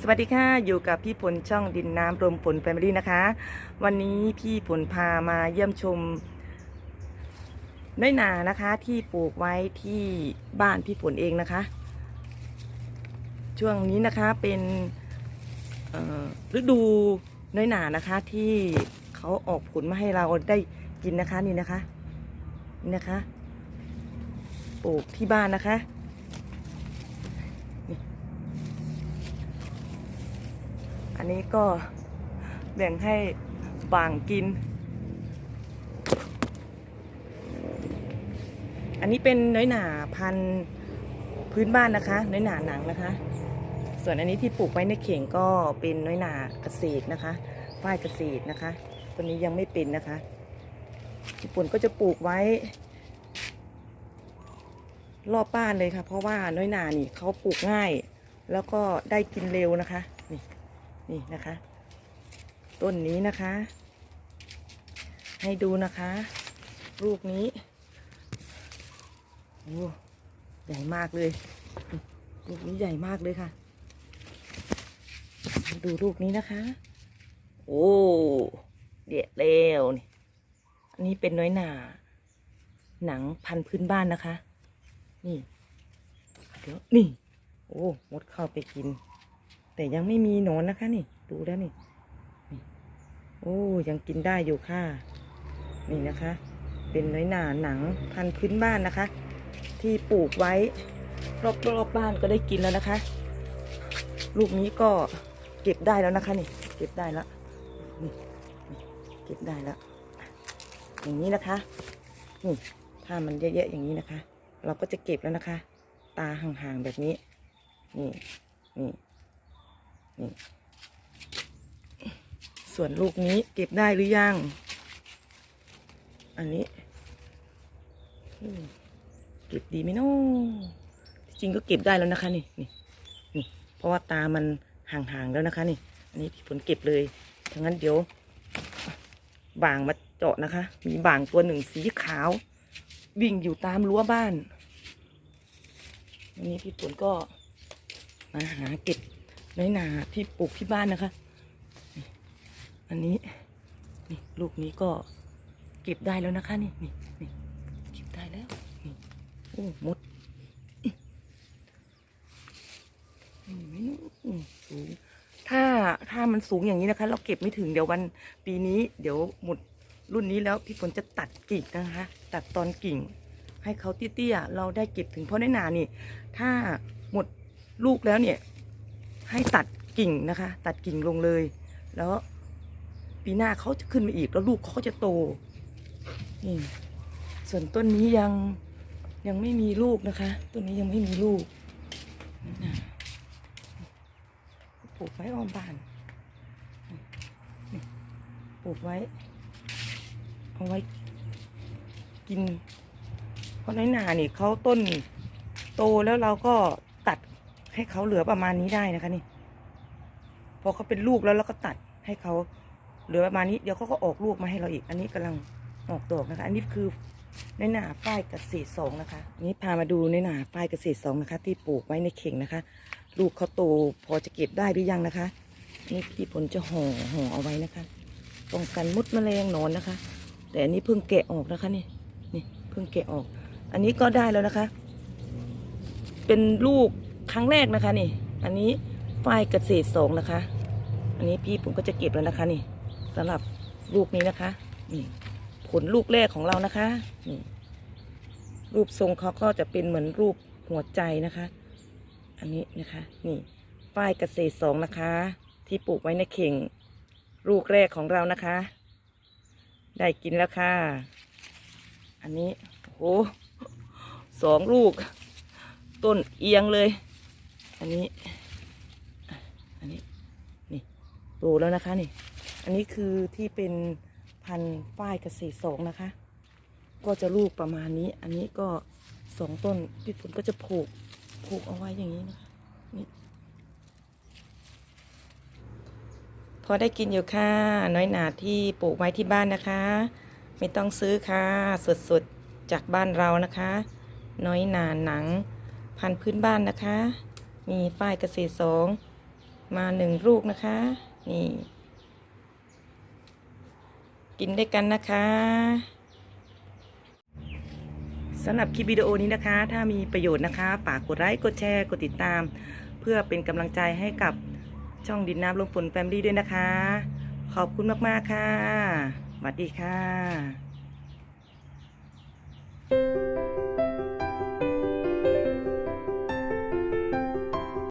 สวัสดีค่ะ อยู่กับพี่ผลช่องดินน้ำรวมผลแฟมิลี่นะคะ วันนี้พี่ผลพามาเยี่ยมชมน้อยนานะคะที่ปลูกไว้ที่บ้านพี่ผลเองนะคะ ช่วงนี้นะคะเป็นฤดูน้อยหนานะคะที่เขาออกผลมาให้เราได้กินนะคะนี่นะคะนี่นะคะ ปลูกที่บ้านนะคะ นนี้ก็แบ่งให้บางกิน อันนี้เป็นน้อยหนาพันพื้นบ้านนะคะ น้อยหนาหนังนะคะ ส่วนอันนี้ที่ปลูกไว้ในเข่งก็เป็นน้อยหนาเกษตรนะคะฝ้ายเกษตรนะคะ ตัวนี้ยังไม่เป็นนะคะญี่ปุ่นก็จะปลูกไว้ รอบบ้านเลยค่ะ เพราะว่าน้อยหนานี่เขาปลูกง่าย แล้วก็ได้กินเร็วนะคะ นี่นะคะ ต้นนี้นะคะ ให้ดูนะคะ ลูกนี้โอ้ใหญ่มากเลย ลูกนี้ใหญ่มากเลยค่ะ ดูลูกนี้นะคะ โอ้เด็ดเร็วนี่อันนี้เป็นน้อยหนาหนังพันพื้นบ้านนะคะ นี่ เดี๋ยว นี่ โอ้ มดเข้าไปกิน แต่ยังไม่มีหนอนนะคะนี่ ดูแล้วนี่โอ้ยังกินได้อยู่ค่ะ นี่นะคะ เป็นน้อยหนาหนังพันพื้นบ้านนะคะ ที่ปลูกไว้รอบรอบบ้านก็ได้กินแล้วนะคะ ลูกนี้ก็เก็บได้แล้วนะคะนี่ เก็บได้แล้วนี่เก็บได้แล้ว อย่างนี้นะคะนี่ถ้ามันเยอะๆอย่างนี้นะคะ เราก็จะเก็บแล้วนะคะ ตาห่างๆแบบนี้ นี่นี่ นี่ส่วนลูกนี้เก็บได้หรือยัง อันนี้ เก็บดีไหมเนาะจริงก็เก็บได้แล้วนะคะนี่นี่นี่ เพราะว่าตามันห่างๆแล้วนะคะนี่ อันนี้พี่ฝนเก็บเลยทั้างนั้นเดี๋ยวบางมาเจาะนะคะ มีบางตัวหนึ่งสีขาว วิ่งอยู่ตามรั้วบ้าน วันนี้พี่ฝนก็มาหาเก็บ น้อยหนาที่ปลูกที่บ้านนะคะ อันนี้นี่ลูกนี้ก็เก็บได้แล้วนะคะนี่นี่นี่เก็บได้แล้วนี่โอ้มดสูงถ้าถ้ามันสูงอย่างนี้นะคะ เราเก็บไม่ถึงเดี๋ยววันปีนี้ เดี๋ยวหมดรุ่นนี้แล้วพี่ฝนจะตัดกิ่งนะคะ ตัดตอนกิ่ง ให้เขาเตี้ยๆเราได้เก็บถึงเพราะน้นานี่ ถ้าหมดลูกแล้วเนี่ย ให้ตัดกิ่งนะคะ ตัดกิ่งลงเลย แล้วปีหน้าเขาจะขึ้นมาอีกแล้วลูกเขาจะโตนี่ส่วนต้นนี้ยังยังไม่มีลูกนะคะต้นนี้ยังไม่มีลูกปลูกไว้ออมบ้านปลูกไว้ เอาไว้กิน เพราะน้อยหนานี่เขาต้นโตแล้วเราก็ ให้เขาเหลือประมาณนี้ได้นะคะนี่ พอเขาเป็นลูกแล้วเราก็ตัดให้เขาเหลือประมาณนี้เดี๋ยวเขาก็ออกลูกมาให้เราอีก อันนี้กำลังออกดอกนะคะ อันนี้คือในหนาฝ้ายเกษตรสองนะคะนนี้พามาดูในหนาฝ้ายเกษตรสองนะคะ ที่ปลูกไว้ในเข่งนะคะ ลูกเขาโตพอจะเก็บได้หรือยังนะคะ นี่พี่ผลจะห่อห่อเอาไว้นะคะป้องกันมุดแมลงนอนนะคะ แต่อันนี้เพิ่งแกะออกนะคะนี่นี่เพิ่งแกะออก อันนี้ก็ได้แล้วนะคะ เป็นลูก ครั้งแรกนะคะนี่ อันนี้ฝ้ายเกษตรสองนะคะ อันนี้พี่ผมก็จะเก็บแล้วนะคะนี่สำหรับลูกนี้นะคะนี่ผลลูกแรกของเรานะคะนี่รูปทรงเขาก็จะเป็นเหมือนรูปหัวใจนะคะ อันนี้นะคะนี่ฝ้ายเกษตรสองนะคะ ที่ปลูกไว้ในเข่งลูกแรกของเรานะคะ ได้กินแล้วค่ะ อันนี้โอ้โหสองลูก ต้นเอียงเลย อันนี้ อันนี้ นี่โตแล้วนะคะนี่ อันนี้คือที่เป็นพันธุ์ฝ้ายเกษตรสองนะคะ ก็จะลูกประมาณนี้ อันนี้ก็สองต้นพี่ฝนก็จะผูกผูกเอาไว้อย่างนี้นะคะนี่พอได้กินอยู่ค่ะ น้อยหนาที่ปลูกไว้ที่บ้านนะคะ ไม่ต้องซื้อค่ะ สดๆ จากบ้านเรานะคะ น้อยหนาหนัง พันธุ์พื้นบ้านนะคะ มีฝ้ายเกษตรสองมาหนึ่งลูกนะคะ นี่ กินด้วยกันนะคะสำหรับคลิปวิดีโอนี้นะคะ ถ้ามีประโยชน์นะคะฝากกดไลค์กดแชร์กดติดตาม เพื่อเป็นกำลังใจให้กับช่องดินน้ำลงฝนแฟมลี่ด้วยนะคะ ขอบคุณมาก ๆ ค่ะสวัสดีค่ะ thank you